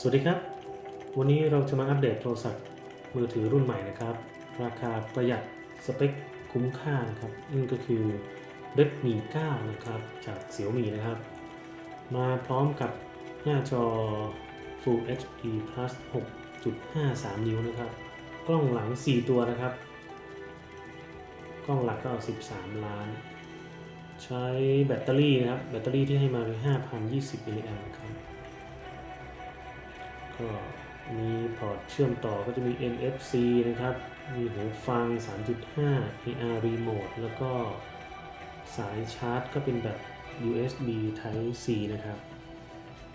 สวัสดีครับ วันนี้เราจะมาอัปเดตโทรศัพท์มือถือรุ่นใหม่นะครับ ราคาประหยัดสเปคคุ้มค่านะครับนั่นก็คือ Redmi 9 นะครับจาก Xiaomi นะครับ มาพร้อมกับหน้าจอ Full HD Plus 6.53 นิ้วนะครับ กล้องหลัง 4 ตัวนะครับ กล้องหลักก็ 13 ล้าน ใช้แบตเตอรี่นะครับ แบตเตอรี่ที่ให้มาคือ5,020มิลลิแอมป์ครับ ก็มีพอร์ตเชื่อมต่อก็จะมี NFC นะครับ มีหูฟัง 3.5 AR Remote แล้วก็สายชาร์จก็เป็นแบบ USB Type C นะครับ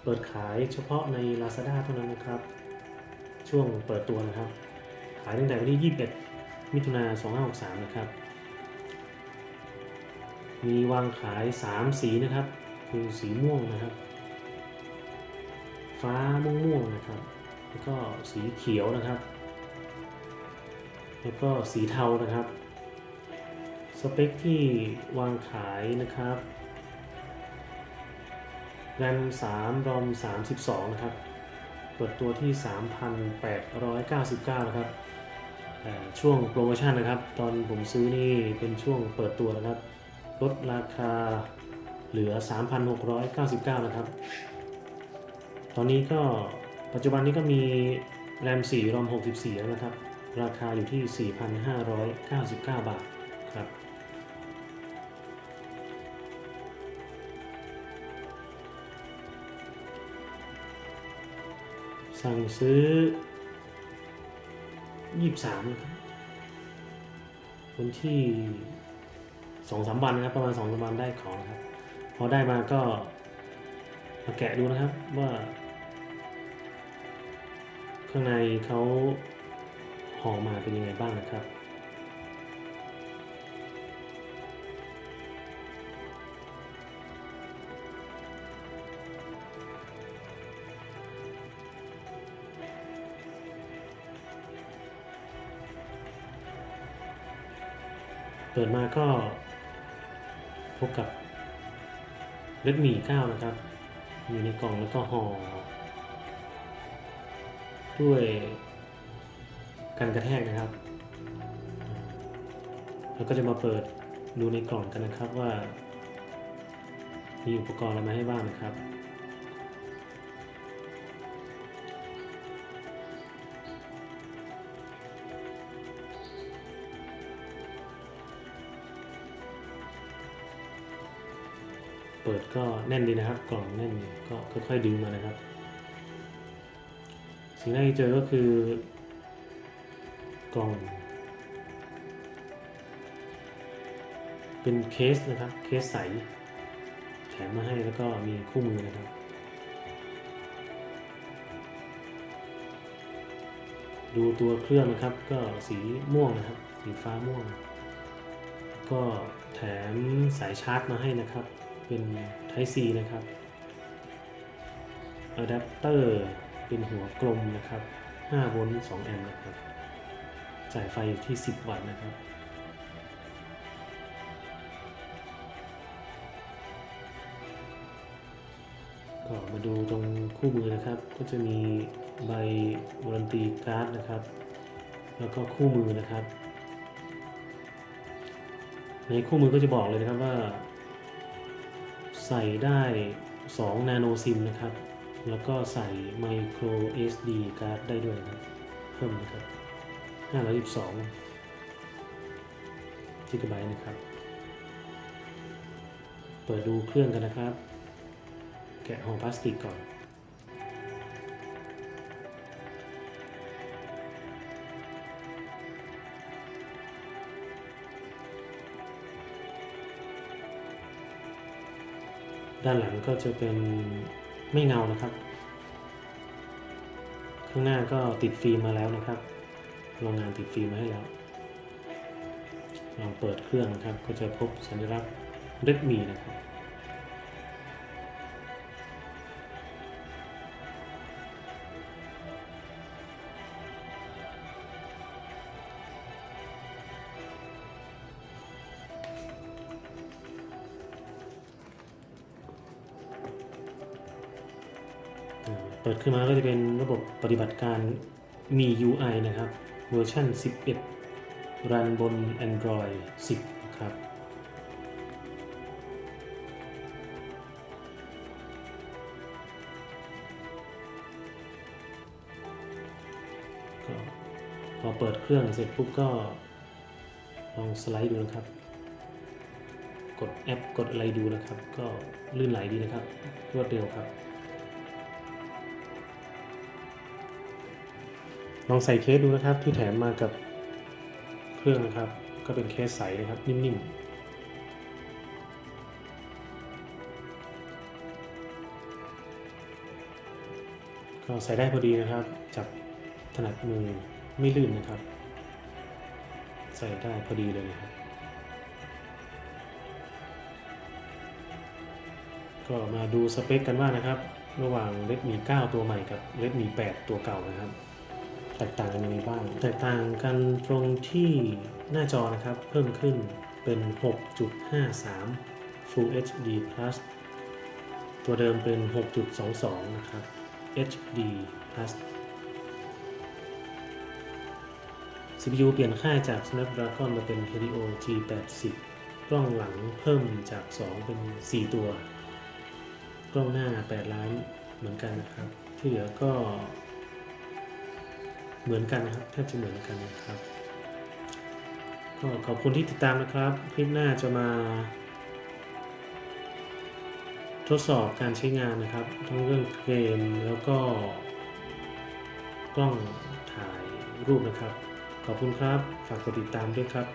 เปิดขายเฉพาะใน Lazada เท่านั้นนะครับ ช่วงเปิดตัวนะครับ ขายตั้งแต่วันที่ 21 มิถุนา2563 นะครับ มีวางขาย 3 สีนะครับ คือสีม่วงนะครับ ฟ้าม่วงๆนะครับ แล้วก็สีเขียวนะครับ แล้วก็สีเทานะครับ สเปคที่วางขายนะครับแรม3รอม 32 นะครับเปิดตัวที่ 3,899 นะครับ ช่วงโปรโมชั่นนะครับ ตอนผมซื้อนี่เป็นช่วงเปิดตัวนะครับ ลดราคาเหลือ 3,699 นะครับ ตอนนี้ก็ปัจจุบันนี้ก็มีแรม 4 รอม 64 แล้วนะครับ ราคาอยู่ที่ 4,599 บาทครับ สั่งซื้อ 23นะครับวันที่2-3วันนะครับประมาณ2-3วันได้ของนะครับ พอได้มาก็มาแกะดูนะครับว่า ข้างในเขาห่อมาเป็นยังไงบ้างนะครับ เปิดมาก็พบกับ Redmi 9นะครับ อยู่ในกล่องแล้วก็ห่อ ด้วยกันกระแทกนะครับแล้วก็จะมาเปิดดูในกล่องกันนะครับว่า มีอุปกรณ์อะไรมาให้บ้างนะครับเปิดก็แน่นดีนะครับ กล่องแน่นก็ค่อยๆดึงมานะครับ สิ่งแรกที่เจอก็คือกล่อง เป็นเคสนะครับ เคสใส แถมมาให้แล้วก็มีคู่มือนะครับดูตัวเครื่องนะครับก็สีม่วงนะครับ สีฟ้าม่วง ก็แถมสายชาร์จมาให้นะครับ เป็น Type C นะครับอะแดปเตอร์ เป็นหัวกลมนะครับ5โวลต์2แอมป์นะครับจ่ายไฟอยู่ที่ 10 วัตต์นะครับก็มาดูตรงคู่มือนะครับ ก็จะมีใบวารันตีการ์ดนะครับ แล้วก็คู่มือนะครับ ในคู่มือก็จะบอกเลยนะครับว่า ใส่ได้ 2 นาโนซิมนะครับ แล้วก็ใส่ micro SD การ์ดได้ด้วยนะ เพิ่มนะครับ512กิกะไบต์นะครับ เปิดดูเครื่องกันนะครับ แกะห่อพลาสติกก่อนด้านหลังก็จะเป็น ไม่เงานะครับ ข้างหน้าก็ติดฟิล์มมาแล้วนะครับ โรงงานติดฟิล์มมาให้แล้วลองเปิดเครื่องนะครับ ก็จะพบสัญลักษณ์เรดมีนะครับ เปิดขึ้นมาก็จะเป็นระบบปฏิบัติการมี UI นะครับ เวอร์ชัน11 รันบน Android 10 นะครับ ก็พอเปิดเครื่องเสร็จปุ๊บก็ลองสไลด์ดูนะครับ กดแอปกดอะไรดูนะครับ ก็ลื่นไหลดีนะครับ รวดเร็วครับ ลองใส่เคสดูนะครับที่แถมมากับเครื่องนะครับ ก็เป็นเคสใสนะครับนิ่มๆก็ใส่ได้พอดีนะครับ จับถนัดมือไม่ลื่นนะครับ ใส่ได้พอดีเลยนะครับ ก็มาดูสเปคกันว่านะครับ ระหว่าง Redmi 9 ตัวใหม่กับ Redmi 8 ตัวเก่านะครับ แตกต่างกันยังไงบ้าง แตกต่างกันตรงที่หน้าจอนะครับ เพิ่มขึ้นเป็น 6.53 Full HD Plus ตัวเดิมเป็น 6.22 นะครับ HD Plus CPU เปลี่ยนค่ายจาก Snapdragon มาเป็น Helio G80 กล้องหลังเพิ่มจาก 2 เป็น 4 ตัว กล้องหน้า 8 ล้านเหมือนกันนะครับ ที่เหลือก็ เหมือนกันนะครับแทบจะเหมือนกันนะครับก็ขอบคุณที่ติดตามนะครับ คลิปหน้าจะมา ทดสอบการใช้งานนะครับ ทั้งเรื่องเกมแล้วก็ กล้องถ่ายรูปนะครับ ขอบคุณครับ ฝากกดติดตามด้วยครับ